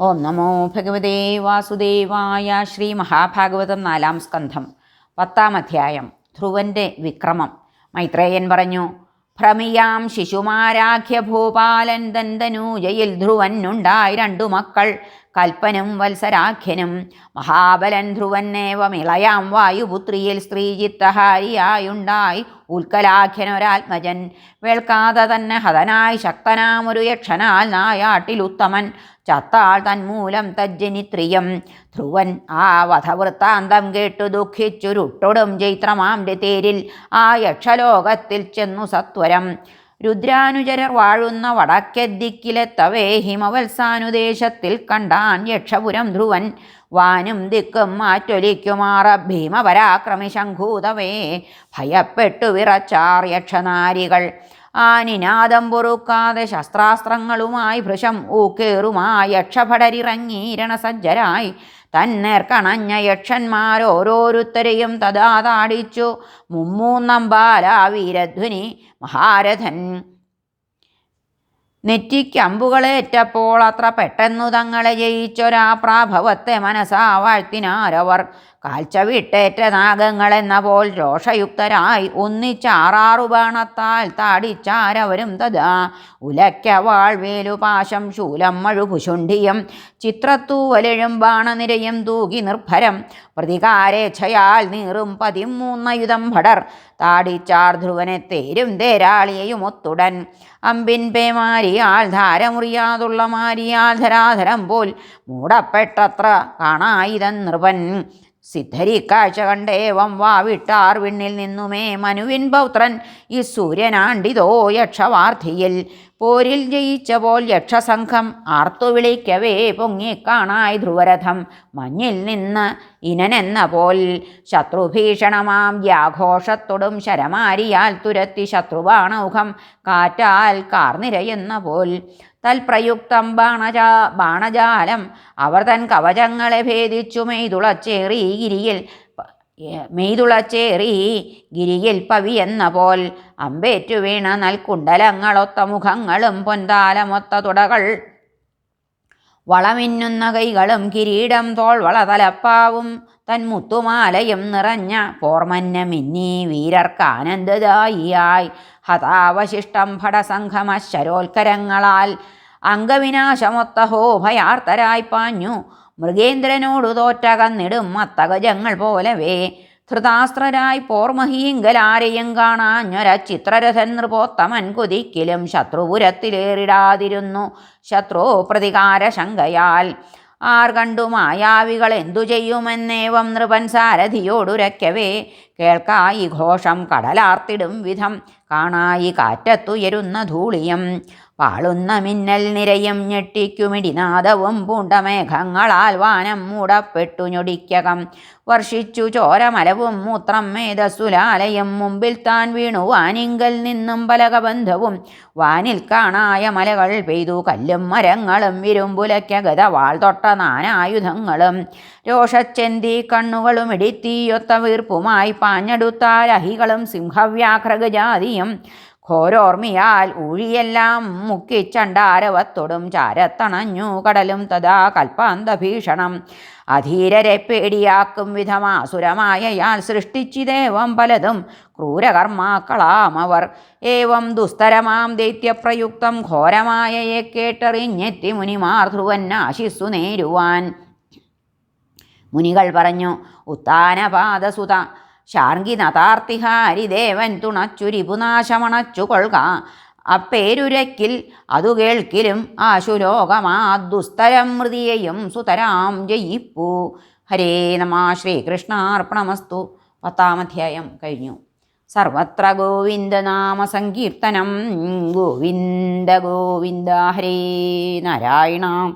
ഓം നമോ ഭഗവതേ വാസുദേവായ ശ്രീ മഹാഭാഗവതം നാലാം സ്കന്ധം പത്താം അധ്യായം ധ്രുവന്റെ വിക്രമം. മൈത്രേയൻ പറഞ്ഞു ഭ്രമിയാം ശിശുമാരാഖ്യ ഭൂപാലൻ ദന്തനൂജയിൽ ധ്രുവനുണ്ടായി രണ്ടു മക്കൾ. കൽപ്പനും വത്സരാഖ്യനും. മഹാബലൻ ധ്രുവന്നേവമിളയാം വായുപുത്രിയിൽ സ്ത്രീചിത്തഹാരിയായുണ്ടായി ഉൽക്കലാഖ്യനൊരാത്മജൻ വേൾക്കാതെ തന്നെ ഹതനായി ശക്തനാമൊരു യക്ഷനാൽ നായാട്ടിലുത്തമൻ ചത്താൾ തന്മൂലം തജ്ജനിത്രിയം. ധ്രുവൻ ആ വധവൃത്താന്തം കേട്ടു ദുഃഖിച്ചുരുട്ടൊടും ചൈത്രമാം തേരിൽ. ആ യക്ഷലോകത്തിൽ ചെന്നു സത്വരം. രുദ്രാനുചരർ വാഴുന്ന വടക്കെദ്ദിക്കിലെത്തവേ ഹിമവത്സാനുദേശത്തിൽ കണ്ടാൻ യക്ഷപുരം ധ്രുവൻ വാനും ദിക്കും മാറ്റൊലിക്കുമാറ ഭീമപരാക്രമി ശംഖൂതവേ ഭയപ്പെട്ടു വിറച്ചാർ യക്ഷനാരികൾ. ആ നിനാദം പൊറുക്കാതെ ശസ്ത്രാസ്ത്രങ്ങളുമായി ഭൃശം ഊക്കേറുമായി യക്ഷഭടരിറങ്ങീരണസജ്ജരായി തന്നേർക്കണഞ്ഞ യക്ഷന്മാരോരോരുത്തരെയും തഥാ താടിച്ചു. മുമ്മൂന്നം ബാലാ വീരധ്വനി മഹാരഥൻ. നെറ്റിക്കമ്പുകളേറ്റപ്പോൾ അത്ര പെട്ടെന്നു തങ്ങളെ ജയിച്ചൊരാ പ്രാഭവത്തെ മനസ്സാ വാഴ്ത്തിനാരവർ. കാഴ്ച വിട്ടേറ്റ നാഗങ്ങളെന്ന പോൽ രോഷയുക്തരായി ഒന്നിച്ചാറാറു ബാണത്താൽ താടിച്ചാരവരും തഥാ. ഉലക്ക വാൾവേലു പാശം ശൂലം മഴുപുശുണ്ഠിയം ചിത്രത്തൂവലെഴും ബാണനിരയും തൂകി നിർഭരം പ്രതികാരേച്ഛയാൽ നീറും പതിമൂന്നയുധം ഭടർ താടിച്ചാർ ധ്രുവനെ തേരും തേരാളിയെയും ഒത്തുടൻ. അമ്പിൻ പേമാരിയാൽ ധാരമുറിയാതുള്ള മാരിയാൽ ധരാധരം പോൽ മൂടപ്പെട്ടത്ര കാണായിതൻ നൃപൻ. സിദ്ധരിക്കാഴ്ച കണ്ടേവം വാവിട്ടാർ വിണ്ണിൽ നിന്നുമേ മനുവിൻ പൗത്രൻ ഈ സൂര്യനാണ്ടിതോ യക്ഷവാർധിയിൽ പോരിൽ ജയിച്ച പോൽ യക്ഷസംഘം ആർത്തുവിളിക്കവേ പൊങ്ങിക്കാണായി ധ്രുവരഥം. മഞ്ഞിൽ നിന്ന് ഇനനെന്ന പോൽ ശത്രുഭീഷണമാം വ്യാഘോഷത്തൊടും ശരമാരിയാൽ തുരത്തി ശത്രുബാണൗഖം കാറ്റാൽ കാർനിരയെന്ന പോൽ തൽപ്രയുക്തം ബാണജാ ബാണജാലം. അവർ തൻ കവചങ്ങളെ ഭേദിച്ചു മെയ്തുളച്ചേറി ഗിരിയിൽ മെയ്തുളച്ചേറി ഗിരിയിൽ പവി എന്ന പോൽ അമ്പേറ്റു വീണ നൽകുണ്ടലങ്ങളൊത്ത മുഖങ്ങളും പൊന്താലമൊത്ത തുടകൾ. വളമിന്നുന്ന കൈകളും കിരീടം തോൾവള തലപ്പാവും തൻ മുത്തുമാലയും നിറഞ്ഞ പോർമന്ന മിന്നി വീരർക്ക് ആനന്ദദായിയായി. ഹതാവശിഷ്ടം ഭടസംഘമശരോൽക്കരങ്ങളാൽ അംഗവിനാശമൊത്ത ഹോ ഭയാർത്തരായി പാഞ്ഞു. മൃഗേന്ദ്രനോടു തോറ്റകന്നിടും മത്തഗജങ്ങൾ പോലവേ. ധൃതാസ്ത്രരായി പോർമഹീങ്കലാരെയും കാണാഞ്ഞൊര ചിത്രരഥൻ നൃപോത്തമൻ കുതിക്കിലും ശത്രുപുരത്തിലേറിടാതിരുന്നു. ശത്രു പ്രതികാര ശങ്കയാൽ ആർ കണ്ടു മായാവികൾ എന്തു ചെയ്യുമെന്നേവം നൃപൻ സാരഥിയോടുരയ്ക്കവേ കേൾക്കായി ഘോഷം കടലാർത്തിടും വിധം. കാണായി കാറ്റത്തുയരുന്ന ധൂളിയും പാളുന്ന മിന്നൽ നിരയും ഞെട്ടിക്കുമിടിനാദവും പൂണ്ടമേഘങ്ങളാൽ വാനം മൂടപ്പെട്ടു ഞൊടിക്കകം. വർഷിച്ചു ചോരമലവും മൂത്രം മേധസ്സുലാലയം മുമ്പിൽ താൻ വീണു. വാനിങ്കൽ നിന്നും പലകബന്ധവും വാനിൽ കാണായ മലകൾ പെയ്തു. കല്ലും മരങ്ങളും വിരുമ്പുലയ്ക്കഗത വാൾ തൊട്ട നാനായുധങ്ങളും രോഷച്ചെന്തി കണ്ണുകളും ഇടിത്തീയൊത്ത വീർപ്പുമായി പാഞ്ഞെടുത്താരഹികളും സിംഹവ്യാഘ്രഗജാതിയും ഘോരോർമ്മിയാൽ ഊഴിയെല്ലാം മുക്കിച്ചണ്ടാരവത്തൊടും ചാരത്തണഞ്ഞു കടലും തഥാ കൽപ്പാന്തഭീഷണം. അധീരരെ പേടിയാക്കും വിധമാസുരമായയാൽ സൃഷ്ടിച്ചിതേവം പലതും ക്രൂരകർമാക്കളാമവർ ഏവം ദുസ്തരമാം ദൈത്യപ്രയുക്തം ഘോരമായയെ കേട്ടറിഞ്ഞെത്തി മുനിമാർ ആശിസ്സു നേരുവാൻ. മുനികൾ പറഞ്ഞു ഉത്താനപാദസുത ശാർഗി നതാർത്തിഹാരിദേവൻ തുണച്ചുരിപുനാശമണച്ചു കൊള്ളുക അപ്പേരുരക്കിൽ അതു കേൾക്കിലും ആശുലോകമാ ദുസ്തരം മൃതിയെയും സുതരാം ജയിപ്പു. ഹരേ നമ ശ്രീകൃഷ്ണാർപ്പണമസ്തു. പത്താമധ്യായം കഴിഞ്ഞു. സർവത്ര ഗോവിന്ദനാമ സങ്കീർത്തനം. ഗോവിന്ദ ഗോവിന്ദ ഹരേ നാരായണ.